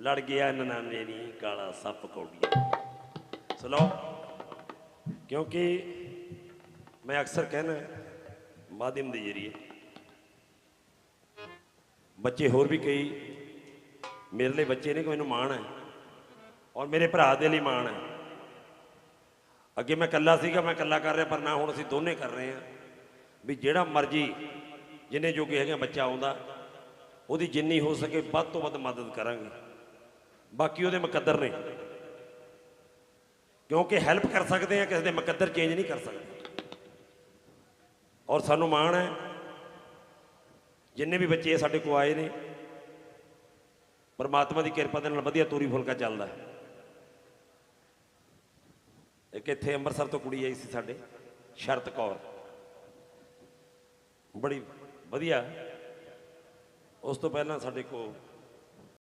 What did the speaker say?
ਲੜ ਗਿਆ ਨਨਾਨੇ ਨੀ ਕਾਲਾ ਸੱਪ ਕੌੜੀ ਸੋ ਲਓ, ਕਿਉਂਕਿ ਮੈਂ ਅਕਸਰ ਕਹਿਣਾ ਮਾਧਿਅਮ ਦੇ ਜਰੀਏ। ਬੱਚੇ ਹੋਰ ਵੀ ਕਈ, ਮੇਰੇ ਲਈ ਬੱਚੇ ਨੇ ਕਿ ਮੈਨੂੰ ਮਾਣ ਹੈ ਔਰ ਮੇਰੇ ਭਰਾ ਦੇ ਲਈ ਮਾਣ ਹੈ। ਅੱਗੇ ਮੈਂ ਇਕੱਲਾ ਸੀਗਾ, ਮੈਂ ਇਕੱਲਾ ਕਰ ਰਿਹਾ, ਪਰ ਨਾ ਹੁਣ ਅਸੀਂ ਦੋਨੇ ਕਰ ਰਹੇ ਹਾਂ ਵੀ ਜਿਹੜਾ ਮਰਜ਼ੀ ਜਿੰਨੇ ਜੋਗੇ ਹੈਗੇ ਬੱਚਾ ਆਉਂਦਾ, ਉਹਦੀ ਜਿੰਨੀ ਹੋ ਸਕੇ ਵੱਧ ਤੋਂ ਵੱਧ ਮਦਦ ਕਰਾਂਗੇ। ਬਾਕੀ ਉਹਦੇ ਮੁਕੱਦਰ ਨੇ। ਕਿਉਂਕਿ ਹੈਲਪ ਕਰ ਸਕਦੇ ਆ, ਕਿਸੇ ਦੇ ਮੁਕੱਦਰ ਚੇਂਜ ਨਹੀਂ ਕਰ ਸਕਦੇ। ਔਰ ਸਾਨੂੰ ਮਾਣ ਹੈ, ਜਿੰਨੇ ਵੀ ਬੱਚੇ ਸਾਡੇ ਕੋਲ ਆਏ ਨੇ, ਪਰਮਾਤਮਾ ਦੀ ਕਿਰਪਾ ਦੇ ਨਾਲ ਵਧੀਆ ਤੋਰੀ ਫੁਲਕਾ ਚੱਲਦਾ ਹੈ। ਇੱਕ ਇੱਥੇ ਅੰਮ੍ਰਿਤਸਰ ਤੋਂ ਕੁੜੀ ਆਈ ਸੀ ਸਾਡੇ, ਸ਼ਰਤ ਕੌਰ। ਬੜੀ ਵਧੀਆ। ਉਸ ਤੋਂ ਪਹਿਲਾਂ ਸਾਡੇ ਕੋਲ